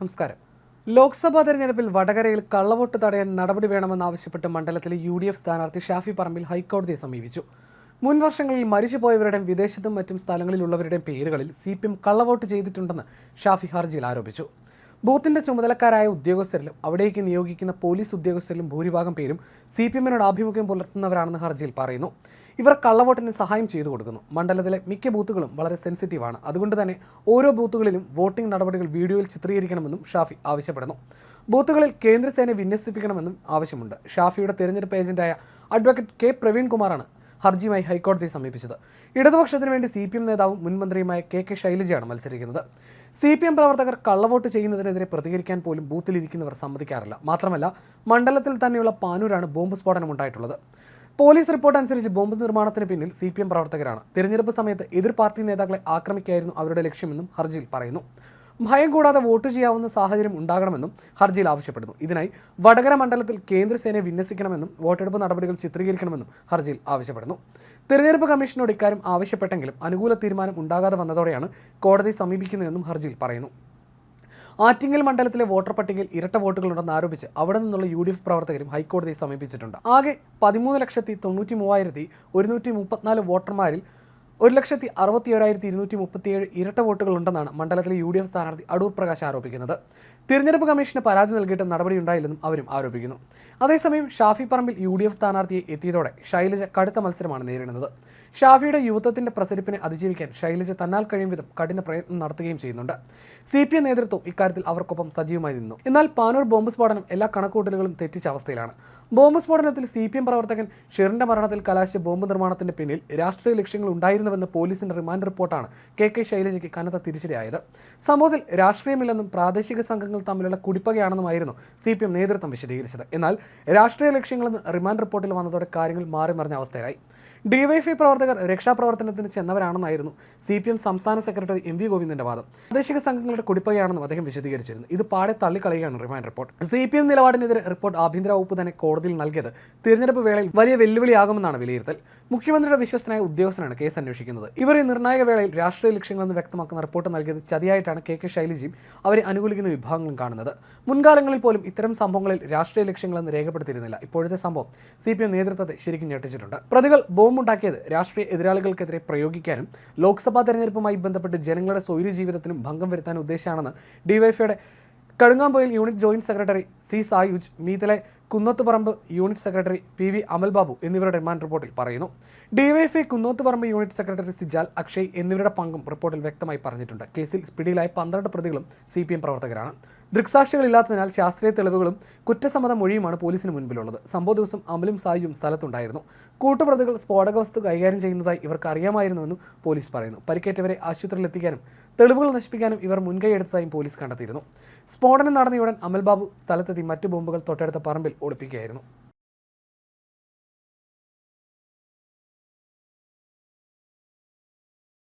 നമസ്കാരം. ലോക്സഭാ തെരഞ്ഞെടുപ്പിൽ വടകരയിൽ കള്ളവോട്ട് തടയാൻ നടപടി വേണമെന്നാവശ്യപ്പെട്ട് മണ്ഡലത്തിലെ യു ഡി എഫ് സ്ഥാനാർത്ഥി ഷാഫി പറമ്പിൽ ഹൈക്കോടതിയെ സമീപിച്ചു. മുൻ വർഷങ്ങളിൽ മരിച്ചുപോയവരുടെയും വിദേശത്തും മറ്റും സ്ഥലങ്ങളിലുള്ളവരുടെയും പേരുകളിൽ സി പി എം കള്ളവോട്ട് ചെയ്തിട്ടുണ്ടെന്ന് ഷാഫി ഹർജിയിൽ ആരോപിച്ചു. ബൂത്തിന്റെ ചുമതലക്കാരായ ഉദ്യോഗസ്ഥരിലും അവിടേക്ക് നിയോഗിക്കുന്ന പോലീസ് ഉദ്യോഗസ്ഥരിലും ഭൂരിഭാഗം പേരും സി പി എമ്മിനോട് ആഭിമുഖ്യം പുലർത്തുന്നവരാണെന്ന് ഹർജിയിൽ പറയുന്നു. ഇവർ കള്ളവോട്ടിന് സഹായം ചെയ്തു കൊടുക്കുന്നു. മണ്ഡലത്തിലെ മിക്ക ബൂത്തുകളും വളരെ സെൻസിറ്റീവാണ്. അതുകൊണ്ട് തന്നെ ഓരോ ബൂത്തുകളിലും വോട്ടിംഗ് നടപടികൾ വീഡിയോയിൽ ചിത്രീകരിക്കണമെന്നും ഷാഫി ആവശ്യപ്പെടുന്നു. ബൂത്തുകളിൽ കേന്ദ്രസേനയെ വിന്യസിപ്പിക്കണമെന്നും ആവശ്യമുണ്ട്. ഷാഫിയുടെ തെരഞ്ഞെടുപ്പ് ഏജന്റായ അഡ്വക്കേറ്റ് കെ പ്രവീൺ കുമാറാണ് ഹർജിയുമായി ഹൈക്കോടതിയെ സമീപിച്ചത്. ഇടതുപക്ഷത്തിനു വേണ്ടി സി പി എം നേതാവും മുൻമന്ത്രിയുമായ കെ കെ ശൈലജയാണ് മത്സരിക്കുന്നത്. സി പി എം പ്രവർത്തകർ കള്ളവോട്ട് ചെയ്യുന്നതിനെതിരെ പ്രതികരിക്കാൻ പോലും ബൂത്തിലിരിക്കുന്നവർ സമ്മതിക്കാറില്ല. മാത്രമല്ല മണ്ഡലത്തിൽ തന്നെയുള്ള പാനൂരാണ് ബോംബ് സ്ഫോടനം ഉണ്ടായിട്ടുള്ളത്. പോലീസ് റിപ്പോർട്ട് അനുസരിച്ച് ബോംബ് നിർമ്മാണത്തിന് പിന്നിൽ സി പി എം പ്രവർത്തകരാണ്. തിരഞ്ഞെടുപ്പ് സമയത്ത് എതിർ പാർട്ടി നേതാക്കളെ ആക്രമിക്കുകയായിരുന്നു അവരുടെ ലക്ഷ്യമെന്നും ഹർജിയിൽ പറയുന്നു. ഭയം കൂടാതെ വോട്ട് ചെയ്യാവുന്ന സാഹചര്യം ഉണ്ടാകണമെന്നും ഹർജിയിൽ ആവശ്യപ്പെടുന്നു. ഇതിനായി വടകര മണ്ഡലത്തിൽ കേന്ദ്രസേനയെ വിന്യസിക്കണമെന്നും വോട്ടെടുപ്പ് നടപടികൾ ചിത്രീകരിക്കണമെന്നും ഹർജിയിൽ ആവശ്യപ്പെടുന്നു. തെരഞ്ഞെടുപ്പ് കമ്മീഷനോട് ഇക്കാര്യം ആവശ്യപ്പെട്ടെങ്കിലും അനുകൂല തീരുമാനം ഉണ്ടാകാതെ വന്നതോടെയാണ് കോടതി സമീപിക്കുന്നതെന്നും ഹർജിയിൽ പറയുന്നു. ആറ്റിങ്ങൽ മണ്ഡലത്തിലെ വോട്ടർ പട്ടികയിൽ ഇരട്ട വോട്ടുകളുണ്ടെന്ന് ആരോപിച്ച് അവിടെ നിന്നുള്ള യു ഡി എഫ് പ്രവർത്തകരും ഹൈക്കോടതിയെ സമീപിച്ചിട്ടുണ്ട്. ആകെ പതിമൂന്ന് ലക്ഷത്തി തൊണ്ണൂറ്റി മൂവായിരത്തി ഒരുന്നൂറ്റി മുപ്പത്തിനാല് വോട്ടർമാരിൽ ഒരു ലക്ഷത്തി അറുപത്തി ഒരായിരത്തി ഇരുന്നൂറ്റി മുപ്പത്തിയേഴ് ഇരട്ട വോട്ടുകളുണ്ടെന്നാണ് മണ്ഡലത്തിലെ യു ഡി എഫ് സ്ഥാനാർത്ഥി അടൂർ പ്രകാശ് ആരോപിക്കുന്നത്. തിരഞ്ഞെടുപ്പ് കമ്മീഷന് പരാതി നൽകിയിട്ട് നടപടിയുണ്ടായില്ലെന്നും അവരും ആരോപിക്കുന്നു. അതേസമയം Shafi Parambil U D F സ്ഥാനാർത്ഥിയെ എത്തിയതോടെ ശൈലജ കടുത്ത മത്സരമാണ് നേരിടുന്നത്. ഷാഫിയുടെ യുവത്വത്തിന്റെ പ്രസരിപ്പിനെ അതിജീവിക്കാൻ ശൈലജ തന്നാൽ കഴിയും വിധം കഠിന പ്രയത്നം നടത്തുകയും ചെയ്യുന്നുണ്ട്. സി പി എം നേതൃത്വം ഇക്കാര്യത്തിൽ അവർക്കൊപ്പം സജീവമായി നിന്നു. എന്നാൽ പാനൂർ ബോംബ് സ്ഫോടനം എല്ലാ കണക്കൂട്ടലുകളും തെറ്റിച്ച അവസ്ഥയിലാണ്. ബോംബ് സ്ഫോടനത്തിൽ സി പി എം പ്രവർത്തകൻ ഷെറിന്റെ മരണത്തിൽ കലാശിച്ച ബോംബ് നിർമ്മാണത്തിന്റെ പിന്നിൽ രാഷ്ട്രീയ ലക്ഷ്യങ്ങൾ ഉണ്ടായിരുന്നുവെന്ന് പോലീസിന്റെ റിമാൻഡ് റിപ്പോർട്ടാണ് കെ കെ ശൈലജയ്ക്ക് കനത്ത തിരിച്ചടിയായത്. സംഭവത്തിൽ രാഷ്ട്രീയമില്ലെന്നും പ്രാദേശിക സംഘങ്ങൾ തമ്മിലുള്ള കുടിപ്പകയാണെന്നുമായിരുന്നു സി പി എം നേതൃത്വം വിശദീകരിച്ചത്. എന്നാൽ രാഷ്ട്രീയ ലക്ഷ്യങ്ങളെന്ന് റിമാൻഡ് റിപ്പോർട്ടിൽ വന്നതോടെ കാര്യങ്ങൾ മാറി മറിഞ്ഞ അവസ്ഥയിലായി. ഡിവൈഎഫ്ഐ പ്രവർത്തകർ രക്ഷാപ്രവർത്തനത്തിന് ചെന്നവരാണെന്നായിരുന്നു സി പി എം സംസ്ഥാന സെക്രട്ടറി എം വി ഗോവിന്ദന്റെ വാദം. പ്രാദേശിക സംഘങ്ങളുടെ കുടിപ്പകയാണെന്നും അദ്ദേഹം വിശദീകരിച്ചിരുന്നു. ഇത് പാടെ തള്ളിക്കളയുകയാണ് remand report. C P M നിലപാടിനെതിരെ report ആഭ്യന്തര വകുപ്പ് തന്നെ കോടതിയിൽ നൽകിയത് തിരഞ്ഞെടുപ്പ് വേളയിൽ വലിയ വെല്ലുവിളിയാകുമെന്നാണ് വിലയിരുത്തൽ. മുഖ്യമന്ത്രിയുടെ വിശ്വസ്തനായ ഉദ്യോഗസ്ഥനാണ് കേസ് അന്വേഷിക്കുന്നത്. ഇവർ ഈ നിർണായക വേളയിൽ രാഷ്ട്രീയ ലക്ഷ്യങ്ങളെന്ന് വ്യക്തമാക്കുന്ന റിപ്പോർട്ട് നൽകിയത് ചതിയായിട്ടാണ് കെ കെ ശൈലജയും അവരെ അനുകൂലിക്കുന്ന വിഭാഗങ്ങളും കാണുന്നത്. മുൻകാലങ്ങളിൽ പോലും ഇത്തരം സംഭവങ്ങളിൽ രാഷ്ട്രീയ ലക്ഷ്യങ്ങളെന്ന് രേഖപ്പെടുത്തിയിരുന്നില്ല. ഇപ്പോഴത്തെ സംഭവം സി പി എം നേതൃത്വത്തെ ശരിക്കും ഞെട്ടിച്ചിട്ടുണ്ട്. പ്രതികൾ ബോംബുണ്ടാക്കിയത് രാഷ്ട്രീയ എതിരാളികൾക്കെതിരെ പ്രയോഗിക്കാനും ലോക്സഭാ തെരഞ്ഞെടുപ്പുമായി ബന്ധപ്പെട്ട് ജനങ്ങളുടെ സ്വൈര്യ ജീവിതത്തിനും ഭംഗം വരുത്താൻ ഉദ്ദേശമാണെന്ന് ഡിവൈഫൈയുടെ Kadungampoyil unit joint secretary C Sayuj Meethale Kunnathuparamba unit secretary P V Amalbabu എന്നിവരുടെ റിമാൻഡ് റിപ്പോർട്ടിൽ പറയുന്നു. DYFI Kunnathuparamba unit secretary Sijal Akshay എന്നിവരുടെ പങ്കും റിപ്പോർട്ടിൽ വ്യക്തമായി പറഞ്ഞിട്ടുണ്ട്. കേസിൽ പിടിയിലായ പന്ത്രണ്ട് പ്രതികളും സി പ്രവർത്തകരാണ്. ദൃക്സാക്ഷികളില്ലാത്തതിനാൽ ശാസ്ത്രീയ തെളിവുകളും കുറ്റസമ്മത മൊഴിയുമാണ് പോലീസിന് മുൻപിലുള്ളത്. സംഭവ ദിവസം അമലും സായിയും സ്ഥലത്തുണ്ടായിരുന്നു. കൂട്ടുപ്രതികൾ സ്ഫോടക വസ്തു കൈകാര്യം ചെയ്യുന്നതായി ഇവർക്ക് അറിയാമായിരുന്നുവെന്നും പോലീസ് പറയുന്നു. പരിക്കേറ്റവരെ ആശുപത്രിയിൽ എത്തിക്കാനും തെളിവുകൾ നശിപ്പിക്കാനും ഇവർ മുൻകൈയെടുത്തതായും പോലീസ് കണ്ടെത്തിയിരുന്നു. സ്ഫോടനം നടന്നയുടൻ അമൽബാബു സ്ഥലത്തെത്തി മറ്റു ബോംബുകൾ തൊട്ടടുത്ത പറമ്പിൽ ഒളിപ്പിക്കുകയായിരുന്നു.